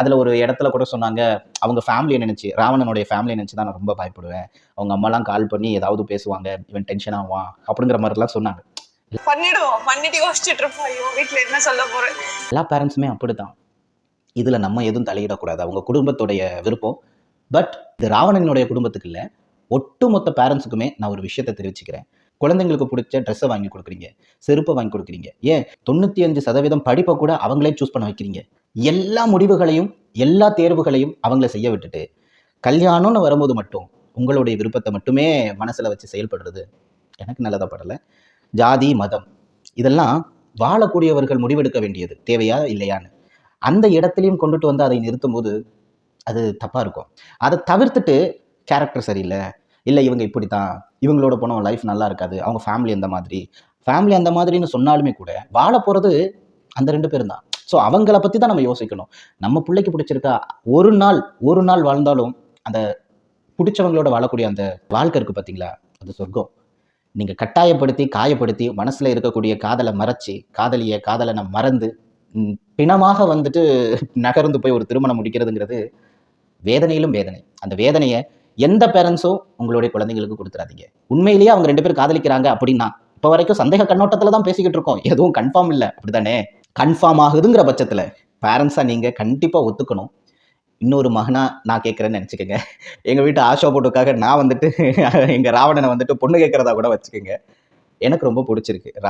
அதில் ஒரு இடத்துல கூட சொன்னாங்க அவங்க ஃபேமிலியை நினச்சி ராவணனுடைய ஃபேமிலியை நினச்சி தான் நான் ரொம்ப பயப்படுவேன். அவங்க அம்மாலாம் கால் பண்ணி ஏதாவது பேசுவாங்க இவன் டென்ஷன் ஆவான் அப்படிங்கிற மாதிரிலாம் சொன்னாங்க. பண்ணிடுவோம் பண்ணிட்டு யோசிச்சுட்டு இருப்போம். ஐயோ வீட்டுல என்ன சொல்ல போறேன்? எல்லா பேரண்ட்ஸுமே அப்படிதான் இதில் நம்ம எதுவும் தலையிடக்கூடாது. அவங்க குடும்பத்துடைய விருப்பம். பட் இது ராவணனுடைய குடும்பத்துக்கு இல்லை. ஒட்டுமொத்த பேரண்ட்ஸுக்குமே நான் ஒரு விஷயத்தை தெரிவிச்சுக்கிறேன். குழந்தைங்களுக்கு பிடிச்ச ட்ரெஸ்ஸை வாங்கி கொடுக்குறீங்க. செருப்பை வாங்கி கொடுக்குறீங்க. ஏன்? தொண்ணூற்றி அஞ்சு சதவீதம் படிப்பை கூட அவங்களே சூஸ் பண்ண வைக்கிறீங்க. எல்லா முடிவுகளையும் எல்லா தேர்வுகளையும் அவங்கள செய்ய விட்டுட்டு கல்யாணம்னு வரும்போது மட்டும் உங்களுடைய விருப்பத்தை மட்டுமே மனசில் வச்சு செயல்படுறது எனக்கு நல்லதாக படலை. ஜாதி மதம் இதெல்லாம் வாழக்கூடியவர்கள் முடிவெடுக்க வேண்டியது. தேவையா? இல்லையான்னு. அந்த இடத்துலையும் கொண்டுட்டு வந்து அதை நிறுத்தும் போது அது தப்பாக இருக்கும். அதை தவிர்த்துட்டு கேரக்டர் சரியில்லை. இல்லை இவங்க இப்படி தான் இவங்களோட போனவன் லைஃப் நல்லா இருக்காது. அவங்க ஃபேமிலி அந்த மாதிரி. ஃபேமிலி அந்த மாதிரின்னு சொன்னாலுமே கூட வாழ போகிறது அந்த ரெண்டு பேரும் தான். ஸோ அவங்கள பற்றி தான் நம்ம யோசிக்கணும். நம்ம பிள்ளைக்கு பிடிச்சிருக்கா ஒரு நாள் ஒரு நாள் வாழ்ந்தாலும் அந்த பிடிச்சவங்களோட வாழக்கூடிய அந்த வாழ்க்கை இருக்குது பார்த்தீங்களா அது சொர்க்கம். நீங்கள் கட்டாயப்படுத்தி காயப்படுத்தி மனசில் இருக்கக்கூடிய காதலை மறைச்சி காதலிய காதலனை மறந்து பிணமாக வந்துட்டு நகர்ந்து போய் ஒரு திருமணம் முடிக்கிறதுங்கிறது வேதனையிலும் வேதனை. அந்த வேதனையை எந்த பேரண்ட்ஸும் உங்களுடைய குழந்தைங்களுக்கு கொடுத்துறாதீங்க. உண்மையிலேயே அவங்க ரெண்டு பேரும் காதலிக்கிறாங்க அப்படின்னா இப்போ வரைக்கும் சந்தேக கண்ணோட்டத்தில் தான் பேசிக்கிட்டு இருக்கோம். எதுவும் கன்ஃபார்ம் இல்லை. அப்படிதானே கன்ஃபார்ம் ஆகுதுங்கிற பட்சத்தில் பேரண்ட்ஸாக நீங்கள் கண்டிப்பாக ஒத்துக்கணும். இன்னொரு மகனா நான் கேட்குறேன்னு நினச்சிக்கோங்க. எங்கள் வீட்டு ஆஷா போட்டுக்காக நான் வந்துட்டு எங்கள் ராவணனை வந்துட்டு பொண்ணு கேட்குறதா கூட வச்சுக்கோங்க. எனக்கு ரொம்ப பிடிச்சிருக்கு.